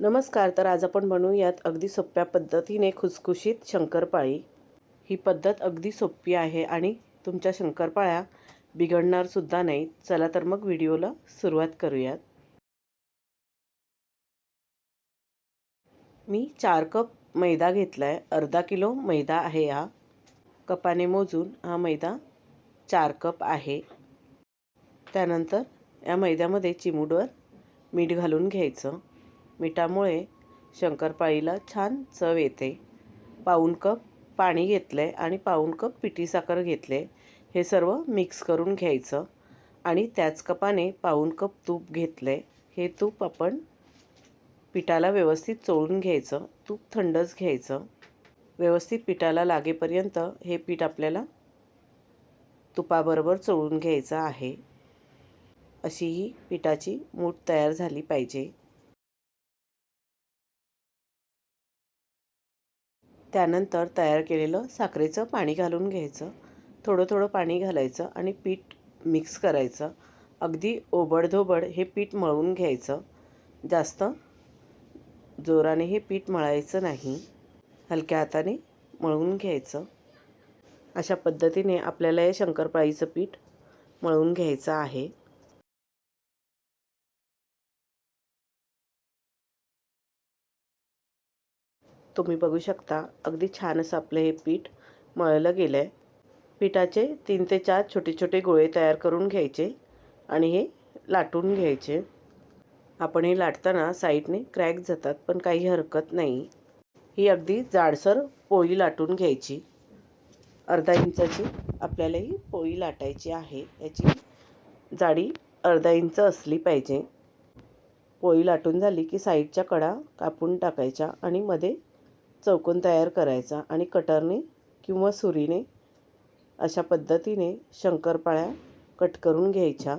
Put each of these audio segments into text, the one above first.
नमस्कार तर आज आपण बनवूयात अगदी सोप्या पद्धतीने खुसखुशीत शंकरपाळी. ही पद्धत अगदी सोपी आहे आणि तुमच्या शंकरपाळ्या बिघडणारसुद्धा नाही. चला तर मग व्हिडिओला सुरुवात करूयात. मी चार कप मैदा घेतला आहे अर्धा किलो मैदा आहे हा. कपाने मोजून हा मैदा चार कप आहे. त्यानंतर या मैद्यामध्ये चिमूडवर मीठ घालून घ्यायचं. मिठामुळे शंकरपाळीला छान चव येते. पाऊण कप पाणी घेतलं आहे आणि पाऊण कप पिठी साखर घेतले हे सर्व मिक्स करून घ्यायचं आणि त्याच कपाने पाऊण कप तूप घेतलं आहे हे तूप आपण पिठाला व्यवस्थित चोळून घ्यायचं. तूप थंडच घ्यायचं. व्यवस्थित पिठाला लागेपर्यंत हे पीठ आपल्याला तुपाबरोबर चोळून घ्यायचं आहे. अशी ही पिठाची मूठ तयार झाली पाहिजे. त्यानंतर तयार केलेलं साखरेचं पाणी घालून घ्यायचं. थोडं थोडं पाणी घालायचं आणि पीठ मिक्स करायचं. अगदी ओबडधोबड हे पीठ मळून घ्यायचं. जास्त जोराने हे पीठ मळायचं नाही. हलक्या हाताने मळून घ्यायचं. अशा पद्धतीने आपल्याला हे शंकरपाळीचं पीठ मळून घ्यायचं आहे. तुम्ही बघू शकता अगदी छान असं आपलं हे पीठ मळलं गेलं आहे पिठाचे तीन ते चार छोटे छोटे गोळे तयार करून घ्यायचे आणि हे लाटून घ्यायचे. आपण हे लाटताना साईडने क्रॅक जातात पण काही हरकत नाही. ही अगदी जाडसर पोळी लाटून घ्यायची. अर्धा इंचाची आपल्याला ही पोळी लाटायची आहे. याची जाडी अर्धा इंच असली पाहिजे. पोळी लाटून झाली की साईडच्या कडा कापून टाकायच्या आणि मध्ये चौकोन तयार करायचा आणि कटरने किंवा सुरीने अशा पद्धतीने शंकरपाळ्या कट करून घ्यायच्या.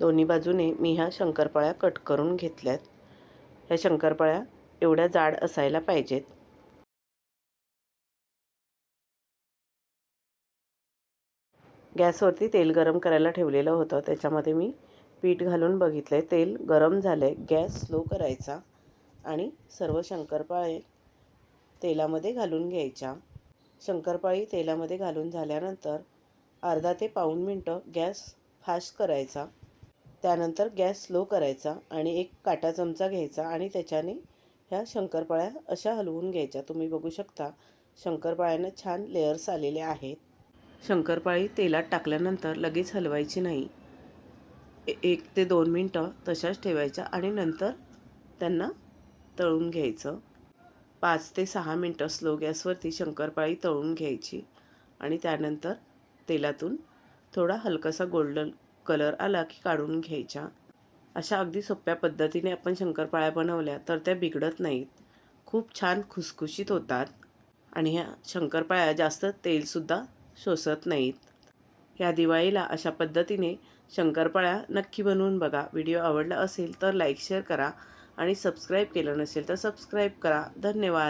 दोन्ही बाजूने मी ह्या शंकरपाळ्या कट करून घेतल्यात. ह्या शंकरपाळ्या एवढ्या जाड असायला पाहिजेत. गॅसवरती तेल गरम करायला ठेवलेलं होतं. त्याच्यामध्ये मी पीठ घालून बघितलं आहे तेल गरम झालं आहे गॅस स्लो करायचा आणि सर्व शंकरपाळे तेलामध्ये घालून घ्यायच्या. शंकरपाळी तेलामध्ये घालून झाल्यानंतर अर्धा ते पाऊण मिनटं गॅस फास्ट करायचा. त्यानंतर गॅस स्लो करायचा आणि एक काटा चमचा घ्यायचा आणि त्याच्याने ह्या शंकरपाळ्या अशा हलवून घ्यायच्या. तुम्ही बघू शकता शंकरपाळ्यांना छान लेअर्स आलेले आहेत. शंकरपाळी तेलात टाकल्यानंतर लगेच हलवायची नाही. एक ते दोन मिनटं तशाच ठेवायच्या आणि नंतर त्यांना तळून घ्यायचं. पाच ते सहा मिनटं स्लो गॅसवरती शंकरपाळी तळून घ्यायची आणि त्यानंतर तेलातून थोडा हलकासा गोल्डन कलर आला की काढून घ्यायच्या. अशा अगदी सोप्या पद्धतीने आपण शंकरपाळ्या बनवल्या तर त्या बिघडत नाहीत. खूप छान खुसखुशीत होतात. आणि ह्या शंकरपाळ्या जास्त तेलसुद्धा शोषत नाहीत. ह्या दिवाळीला अशा पद्धतीने शंकरपाळ्या नक्की बनवून बघा. व्हिडिओ आवडला असेल तर लाईक शेअर करा आणि सबस्क्राईब केलं नसेल तर सबस्क्राईब करा. धन्यवाद.